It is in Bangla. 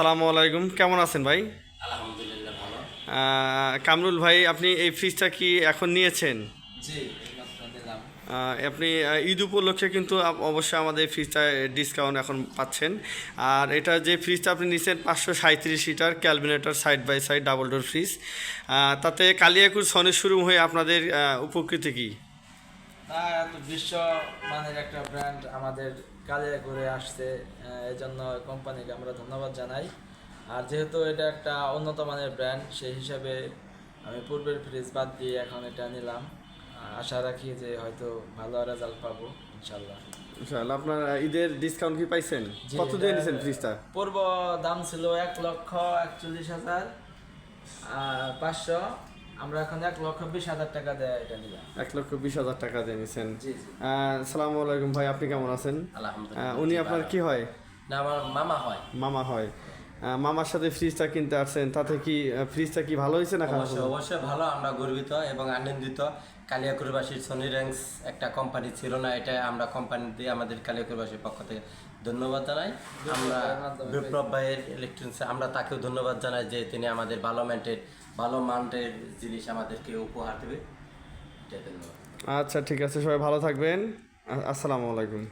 সালামু আলাইকুম। কেমন আছেন ভাই? আলহামদুলিল্লাহ ভালো। কামরুল ভাই আপনি এই ফ্রিজটা কি এখন নিয়েছেন? আপনি ঈদ উপলক্ষে কিন্তু অবশ্যই আমাদের এই ফ্রিজটা ডিসকাউন্ট এখন পাচ্ছেন। আর এটা যে ফ্রিজটা আপনি নিয়েছেন পাঁচশো সাঁত্রিশ litre Kelvinator side by side double door fridge তাতে কালিয়াকুর সনের শুরু হয়ে আপনাদের উপকৃত কী? তা এত বিশ্ব মানের একটা ব্র্যান্ড আমাদের কাজে করে আসছে আহ, এই জন্য কোম্পানিকে আমরা ধন্যবাদ জানাই। আর যেহেতু এটা একটা উন্নত মানের ব্র্যান্ড সেই হিসাবে আমি পূর্বের ফ্রিজ বাদ দিয়ে এখন এটা নিলাম। আশা রাখি যে হয়তো ভালো রেজাল্ট পাবো ইনশাল্লাহ ইনশাআল্লাহ আপনার ঈদের ডিসকাউন্ট কি পাইছেন? কত দিয়ে নিয়েছেন ফ্রিজটা পূর্ব দাম ছিল এক লক্ষ একচল্লিশ হাজার পাঁচশো আমরা এখন এক লক্ষ বিশ হাজার টাকা দেয় এটা নিলাম। এক লক্ষ বিশ হাজার টাকা দিয়ে নিছেন। জি জি। আহ, সালামু আলাইকুম ভাই আপনি কেমন আছেন? আলহামদুলিল্লাহ উনি আপনার কি হয়? না আমার মামা হয়। মামা হয়। মামার সাথে ফ্রিজটা কিনতে আসছেন তাতে কি ফ্রিজটা কি ভালো হয়েছে না খারাপ অবশ্যই অবশ্যই ভালো আমরা গর্বিত এবং আনন্দিত। কালিয়াকুরবাসীর সনি র্যাঙ্কস একটা কোম্পানি ছিল না এটা আমরা কোম্পানি দিয়ে আমাদের কালিয়াকুরবাসীর পক্ষ থেকে ধন্যবাদ জানাই। আমরা বিপ্লব ভাইয়ের ইলেকট্রনিক্স আমরা তাকেও ধন্যবাদ জানাই যে তিনি আমাদের ভালো ম্যান্টের ভালো মানের জিনিস আমাদেরকে উপহার দেবে। আচ্ছা ঠিক আছে সবাই ভালো থাকবেন। আসসালামু আলাইকুম।